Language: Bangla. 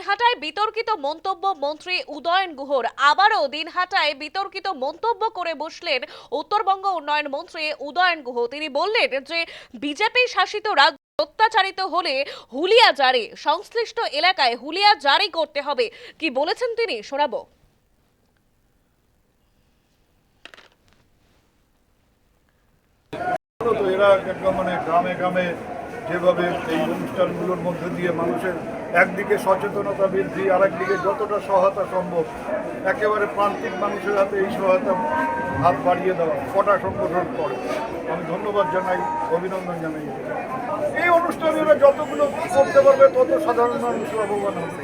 দিনহাটায় বিতর্কিত মন্তব্য মন্ত্রী উদয়ন গুহর। আবারও দিনহাটায় বিতর্কিত মন্তব্য করে বসলেন উত্তরবঙ্গ উন্নয়ন মন্ত্রী উদয়ন গুহ। তিনি বললেন যে, বিজেপি শাসিত রাজ্য অত্যাচারিত হলে হুলিয়া জারি, সংশ্লিষ্ট এলাকায় হুলিয়া জারি করতে হবে। কি বলেছেন তিনি? শোনাবো। তো এরা মানে গ্রামে গ্রামে যেভাবে এই অনুষ্ঠানগুলোর মধ্যে দিয়ে মানুষের একদিকে সচেতনতা বৃদ্ধি আর একদিকে যতটা সহায়তা সম্ভব, একেবারে প্রান্তিক মানুষের হাতে এই সহায়তা হাত বাড়িয়ে দেওয়া, কটা সংগঠন করে। আমি ধন্যবাদ জানাই, অভিনন্দন জানাই। এই অনুষ্ঠানগুলো যতগুলো করতে পারবে, তত সাধারণ মানুষ লাভবান হবে